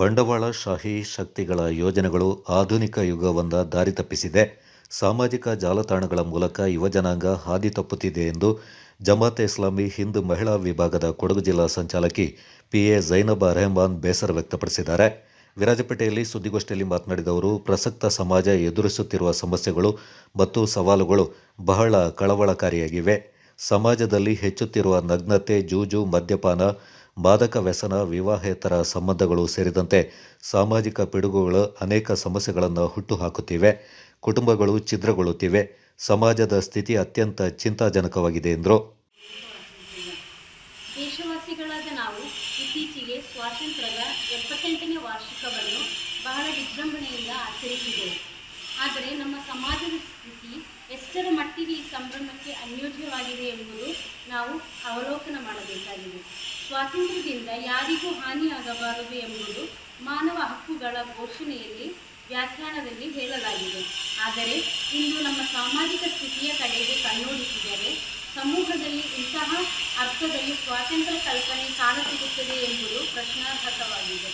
ಬಂಡವಾಳಶಾಹಿ ಶಕ್ತಿಗಳ ಯೋಜನೆಗಳು ಆಧುನಿಕ ಯುಗವೊಂದ ದಾರಿ ತಪ್ಪಿಸಿದೆ. ಸಾಮಾಜಿಕ ಜಾಲತಾಣಗಳ ಮೂಲಕ ಯುವಜನಾಂಗ ಹಾದಿ ತಪ್ಪುತ್ತಿದೆ ಎಂದು ಜಮಾತೆ ಇಸ್ಲಾಮಿ ಹಿಂದ್ ಮಹಿಳಾ ವಿಭಾಗದ ಕೊಡಗು ಜಿಲ್ಲಾ ಸಂಚಾಲಕಿ ಪಿಎ ಜೈನಬ ರೆಹಮಾನ್ ಬೇಸರ ವ್ಯಕ್ತಪಡಿಸಿದ್ದಾರೆ. ವಿರಾಜಪೇಟೆಯಲ್ಲಿ ಸುದ್ದಿಗೋಷ್ಠಿಯಲ್ಲಿ ಮಾತನಾಡಿದ ಅವರು, ಪ್ರಸಕ್ತ ಸಮಾಜ ಎದುರಿಸುತ್ತಿರುವ ಸಮಸ್ಯೆಗಳು ಮತ್ತು ಸವಾಲುಗಳು ಬಹಳ ಕಳವಳಕಾರಿಯಾಗಿವೆ. ಸಮಾಜದಲ್ಲಿ ಹೆಚ್ಚುತ್ತಿರುವ ನಗ್ನತೆ, ಜೂಜು, ಮದ್ಯಪಾನ ಮಾದಕ ವ್ಯಸನ, ವಿವಾಹೇತರ ಸಂಬಂಧಗಳು ಸೇರಿದಂತೆ ಸಾಮಾಜಿಕ ಪಿಡುಗುಗಳು ಅನೇಕ ಸಮಸ್ಯೆಗಳನ್ನು ಹುಟ್ಟುಹಾಕುತ್ತಿವೆ. ಕುಟುಂಬಗಳು ಛಿದ್ರಗೊಳ್ಳುತ್ತಿವೆ. ಸಮಾಜದ ಸ್ಥಿತಿ ಅತ್ಯಂತ ಚಿಂತಾಜನಕವಾಗಿದೆ, ಎಂದರು. ದೇಶವಾಸಿಗಳಾದ ನಾವು ಇತ್ತೀಚೆಗೆ ಸ್ವಾತಂತ್ರ್ಯದ ಎಪ್ಪತ್ತೆಂಟನೇ ವಾರ್ಷಿಕವನ್ನು ಬಹಳ ವಿಜೃಂಭಣೆಯಿಂದ ಆಚರಿಸಿದೆವು. ಆದರೆ ನಮ್ಮ ಸಮಾಜದ ಸ್ಥಿತಿ ಎಷ್ಟರ ಮಟ್ಟಿಗೆ ಈ ಸಂಭ್ರಮಕ್ಕೆ ಅನ್ಯೋಜ್ಯವಾಗಿದೆ ಎಂಬುದು ನಾವು ಅವಲೋಕನ ಮಾಡಬೇಕಾಗಿದೆ. ಸ್ವಾತಂತ್ರ್ಯದಿಂದ ಯಾರಿಗೂ ಹಾನಿಯಾಗಬಾರದು ಎಂಬುದು ಮಾನವ ಹಕ್ಕುಗಳ ಘೋಷಣೆಯಲ್ಲಿ, ವ್ಯಾಖ್ಯಾನದಲ್ಲಿ ಹೇಳಲಾಗಿದೆ. ಆದರೆ ಇಂದು ನಮ್ಮ ಸಾಮಾಜಿಕ ಸ್ಥಿತಿಯ ಕಡೆಗೆ ಕಣ್ಣೋಡಿಸಿದರೆ ಸಮೂಹದಲ್ಲಿ ಇಂತಹ ಅರ್ಥದಲ್ಲಿ ಸ್ವಾತಂತ್ರ್ಯ ಕಲ್ಪನೆ ಕಾಣಸಿಗುತ್ತದೆ ಎಂಬುದು ಪ್ರಶ್ನಾರ್ಹಕವಾಗಿದೆ.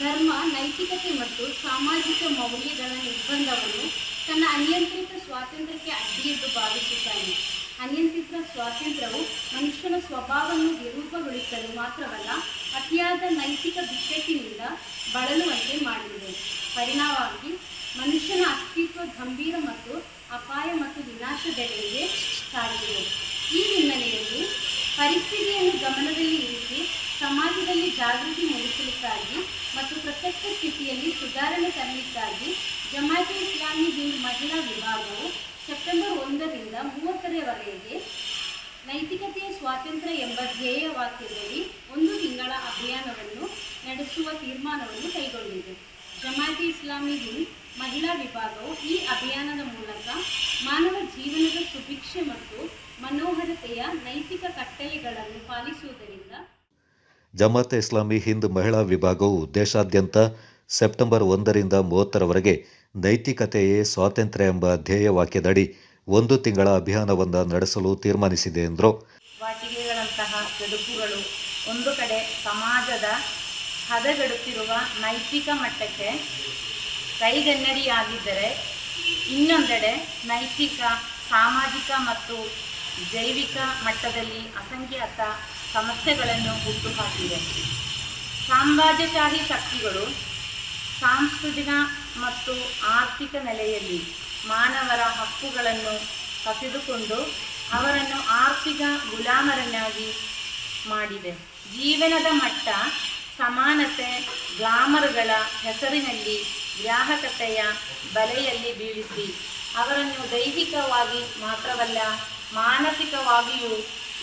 ಧರ್ಮ, ನೈತಿಕತೆ ಮತ್ತು ಸಾಮಾಜಿಕ ಮೌಲ್ಯಗಳ ನಿರ್ಬಂಧವನ್ನು ತನ್ನ ಅನಿಯಂತ್ರಿತ ಸ್ವಾತಂತ್ರ್ಯಕ್ಕೆ ಅಡ್ಡಿ ಎಂದು ಭಾವಿಸುತ್ತಾನೆ. ಅನಿಯಂತ್ರಿತ ಸ್ವಾತಂತ್ರ್ಯವು ಮನುಷ್ಯನ ಸ್ವಭಾವವನ್ನು ವಿರೂಪಗೊಳಿಸಲು ಮಾತ್ರವಲ್ಲ, ಅತಿಯಾದ ನೈತಿಕ ಬಿಕ್ಕಟ್ಟಿನಿಂದ ಬಳಲುವಂತೆ ಮಾಡಿದೆ. ಪರಿಣಾಮವಾಗಿ, ಮನುಷ್ಯನ ಅಸ್ತಿತ್ವ ಗಂಭೀರ ಮತ್ತು ಅಪಾಯ ಮತ್ತು ವಿನಾಶದೆಡೆಗೆ ಸಾಗಿದೆ ಈ ಹಿನ್ನೆಲೆಯಲ್ಲಿ ಪರಿಸ್ಥಿತಿಯನ್ನು ಗಮನದಲ್ಲಿ ಇರಿಸಿ ಸಮಾಜದಲ್ಲಿ ಜಾಗೃತಿ ಮೂಡಿಸಲಿಕ್ಕಾಗಿ ಮತ್ತು ಪ್ರಸಕ್ತ ಸ್ಥಿತಿಯಲ್ಲಿ ಸುಧಾರಣೆ ತರಲಿಕ್ಕಾಗಿ ಜಮಾತೆ ಇಸ್ಲಾಮಿ ಹಿಂದ್ ಮಹಿಳಾ ವಿಭಾಗವು ಸೆಪ್ಟೆಂಬರ್ ಒಂದರಿಂದ ಮೂವತ್ತರವರೆಗೆ ನೈತಿಕತೆಯ ಸ್ವಾತಂತ್ರ್ಯ ಎಂಬ ಧ್ಯೇಯ ವಾಕ್ಯದಲ್ಲಿ ಒಂದು ತಿಂಗಳ ಅಭಿಯಾನವನ್ನು ನಡೆಸುವ ತೀರ್ಮಾನವನ್ನು ಕೈಗೊಂಡಿದೆ. ಜಮಾತಿ ಇಸ್ಲಾಮಿ ಹಿಂದ್ ಮಹಿಳಾ ವಿಭಾಗವು ಈ ಅಭಿಯಾನದ ಮೂಲಕ ಮಾನವ ಜೀವನದ ಸುಭಿಕ್ಷೆ ಮತ್ತು ಮನೋಹರತೆಯ ನೈತಿಕ ಕಟ್ಟಳೆಗಳನ್ನು ಪಾಲಿಸುವುದರಿಂದ ಜಮಾತೆ ಇಸ್ಲಾಮಿ ಹಿಂದ್ ಮಹಿಳಾ ವಿಭಾಗವು ದೇಶಾದ್ಯಂತ ಸೆಪ್ಟೆಂಬರ್ ಒಂದರಿಂದ ಮೂವತ್ತರವರೆಗೆ ನೈತಿಕತೆಯೇ ಸ್ವಾತಂತ್ರ್ಯ ಎಂಬ ಧ್ಯೇಯ ವಾಕ್ಯದಡಿ ಒಂದು ತಿಂಗಳ ಅಭಿಯಾನವನ್ನು ನಡೆಸಲು ತೀರ್ಮಾನಿಸಿದೆ, ಎಂದರು. ವಾಟಿಕೆಗಳಂತಹ ಕೆಡುಕುಗಳು ಒಂದು ಕಡೆ ಸಮಾಜದ ಹದಗೆಡುತ್ತಿರುವ ನೈತಿಕ ಮಟ್ಟಕ್ಕೆ ಕೈಗನ್ನಡಿಯಾಗಿದ್ದರೆ ಇನ್ನೊಂದೆಡೆ ನೈತಿಕ, ಸಾಮಾಜಿಕ ಮತ್ತು ಜೈವಿಕ ಮಟ್ಟದಲ್ಲಿ ಅಸಂಖ್ಯಾತ ಸಮಸ್ಯೆಗಳನ್ನು ಹುಟ್ಟುಹಾಕಿವೆ ಸಾಮ್ರಾಜ್ಯಶಾಹಿ ಶಕ್ತಿಗಳು ಸಾಂಸ್ಕೃತಿಕ ಮತ್ತು ಆರ್ಥಿಕ ನೆಲೆಯಲ್ಲಿ ಮಾನವರ ಹಕ್ಕುಗಳನ್ನು ಕಸಿದುಕೊಂಡು ಅವರನ್ನು ಆರ್ಥಿಕ ಗುಲಾಮರನ್ನಾಗಿ ಮಾಡಿದೆ. ಜೀವನದ ಮಟ್ಟ, ಸಮಾನತೆ, ಗ್ಲಾಮರ್ಗಳ ಹೆಸರಿನಲ್ಲಿ ಗ್ರಾಹಕತೆಯ ಬಲೆಯಲ್ಲಿ ಬೀಳಿಸಿ, ಅವರನ್ನು ದೈಹಿಕವಾಗಿ ಮಾತ್ರವಲ್ಲ, ಮಾನಸಿಕವಾಗಿಯೂ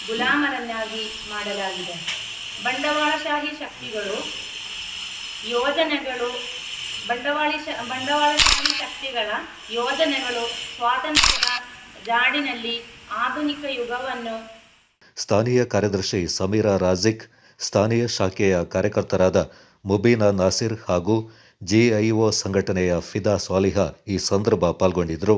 ಗುಲಾಮರನ್ನಾಗಿ ಮಾಡಲಾಗಿದೆ. ಬಂಡವಾಳಶಾಹಿ ಶಕ್ತಿಗಳು ಯೋಜನೆಗಳು ಬಂಡವಾಳಿ ಬಂಡವಾಳಶಾಹಿ ಶಕ್ತಿಗಳ ಯೋಜನೆಗಳು ಸ್ವಾತಂತ್ರ್ಯದ ಜಾಡಿನಲ್ಲಿ ಆಧುನಿಕ ಯುಗವನ್ನು ಸ್ಥಾನೀಯ ಕಾರ್ಯದರ್ಶಿ ಸಮೀರಾ ರಾಜಿಕ್, ಸ್ಥಾನೀಯ ಶಾಖೆಯ ಕಾರ್ಯಕರ್ತರಾದ ಮುಬೀನಾ ನಾಸಿರ್ ಹಾಗೂ ಜಿಐಒ ಸಂಘಟನೆಯ ಫಿದಾ ಸ್ವಾಲಿಹಾ ಈ ಸಂದರ್ಭ ಪಾಲ್ಗೊಂಡಿದ್ದರು.